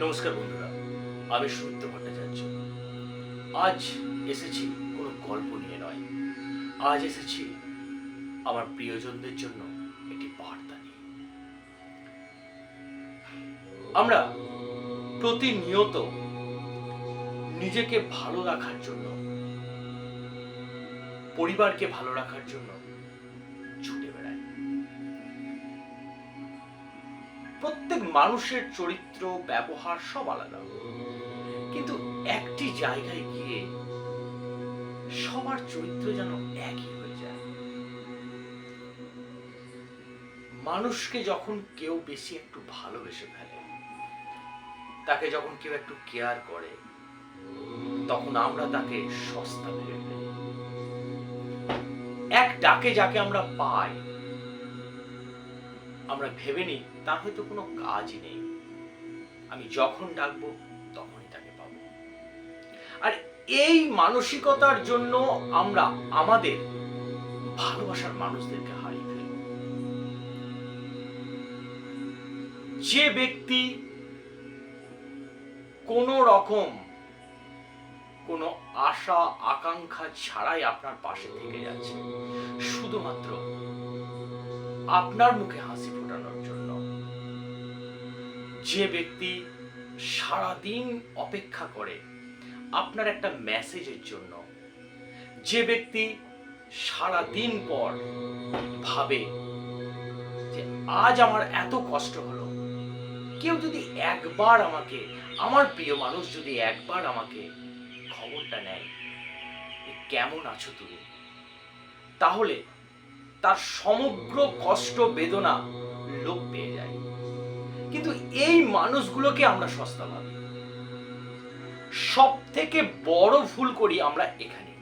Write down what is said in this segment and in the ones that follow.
নমস্কার বন্ধুরা, আমি সুমিত্র ভট্টাচার্য। আজ এসেছি কোনো গল্প নিয়ে নয়। আজ এসেছি আমার প্রিয়জনদের জন্য একটি বার্তা নিয়ে। আমরা প্রতিনিয়ত নিজেকে ভালো রাখার জন্য, পরিবারকে ভালো রাখার জন্য প্রত্যেক মানুষের চরিত্র, ব্যবহার সব আলাদা। কিন্তু একটি জায়গায় গিয়ে সবার চরিত্র যেন একই হয়ে যায়। মানুষকে যখন কেউ বেশি একটু ভালোবেসে ফেলে, তাকে যখন কেউ একটু কেয়ার করে, তখন আমরা তাকে সস্তা ভেবে ফেলি। এক ডাকে যাকে আমরা পাই, আমরা ভেবে নিই তার হয়তো কোনো কাজই নেই। আমি যখন ডাকবো, তখনই তাকে পাবো। আর এই মানসিকতার জন্য আমরা আমাদের ভালোবাসার মানুষদেরকে হারিয়ে ফেলি যে ব্যক্তি কোনো রকম কোনো আশা, আকাঙ্ক্ষা ছাড়াই আপনার পাশে থেকে যাচ্ছে, শুধুমাত্র আপনার মুখে হাসি যে ব্যক্তি সারাদিন অপেক্ষা করে আপনার একটা মেসেজের জন্য, যে ব্যক্তি সারাদিন পর ভাবে যে আজ আমার এত কষ্ট হলো। কেউ যদি একবার আমাকে, আমার প্রিয় মানুষ যদি একবার আমাকে খবরটা নেয় কেমন আছো তুমি? তাহলে তার সমগ্র কষ্ট, বেদনা লোক পেয়ে কিন্তু এই মানুষগুলোকে আমরা সস্তা ভাবি। সব থেকে বড় ভুল করি আমরা এখানে।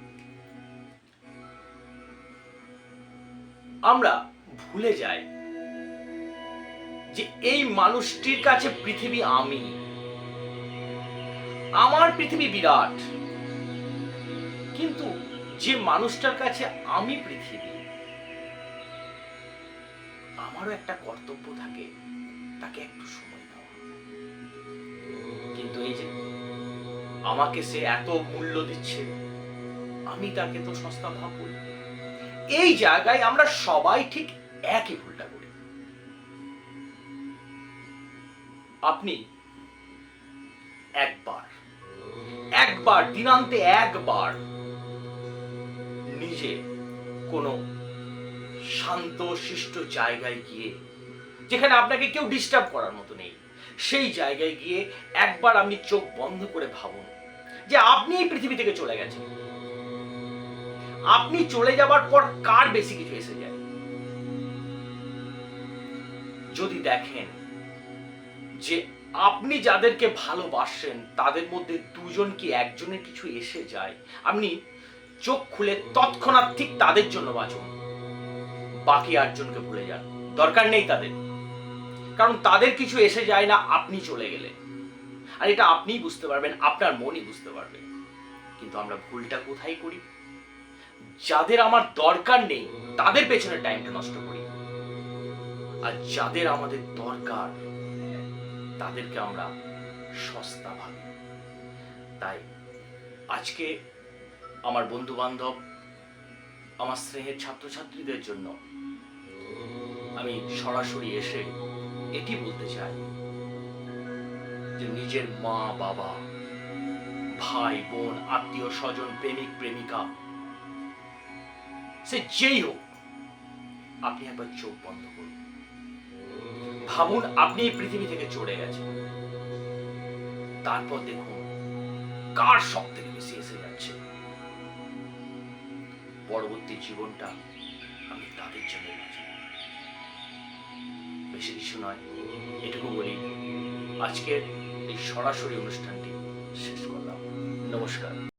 আমরা ভুলে যাই যে এই মানুষটির কাছে পৃথিবী আমি। আমার পৃথিবী বিরাট। কিন্তু যে মানুষটার কাছে আমি পৃথিবী, আমারও একটা কর্তব্য থাকে। তাকে একটু সময় দেওয়া কিন্তু এই যে আমাকে সে এত মূল্য দিচ্ছে, আমি তাকে তো সস্তা ভাববো এই জায়গায় আমরা সবাই ঠিক একই ভুলটা করি। আপনি একবার একবার, দিনান্তে একবার নিজে কোনো শান্ত, শিষ্ট জায়গায় গিয়ে যেখানে আপনাকে কেউ ডিস্টার্ব করার মতো নেই। সেই জায়গায় গিয়ে একবার আপনি চোখ বন্ধ করে ভাবুন যে আপনি এই পৃথিবী থেকে চলে গেছেন। আপনি চলে যাবার পর কার বেশি কিছু এসে যায়? যদি দেখেন যে আপনি যাদেরকে ভালোবাসেন, তাদের মধ্যে দুজন কি একজনের কিছু এসে যায়? আপনি চোখ খুলে তৎক্ষণাৎ ঠিক তাদের জন্য বাঁচুন। বাকি আটজনকে ভুলে যান। দরকার নেই তাদের। কারণ তাদের কিছু এসে যায় না, আপনি চলে গেলে। আর এটা আপনিই বুঝতে পারবেন, আপনার মনই বুঝতে পারবে। কিন্তু আমরা ভুলটা কোথায় করি? যাদের আমার দরকার নেই, তাদের পেছনে টাইমটা নষ্ট করি। আর যাদের আমাদের দরকার, তাদেরকে আমরা সস্তা ভাবি। তাই আজকে আমার বন্ধু বান্ধব আমার স্নেহের ছাত্রছাত্রীদের জন্য আমি সরাসরি এসে এটি বলতে চাই যে নিজের মা, বাবা, ভাই, বোন, আত্মীয়, স্বজন, প্রেমিক, প্রেমিকা, সে যেই হোক, আপনি একবার চোখ বন্ধ করুন। ভাবুন আপনি এই পৃথিবী থেকে চলে গেছেন। তারপর দেখুন কার সব থেকে বেশি এসে যাচ্ছে। পরবর্তী জীবনটা আমি তাদের জন্য বাঁচি বেশি কিছু নয় এটুকু বলি। আজকের এই সরাসরি অনুষ্ঠানটি শেষ করলাম। নমস্কার।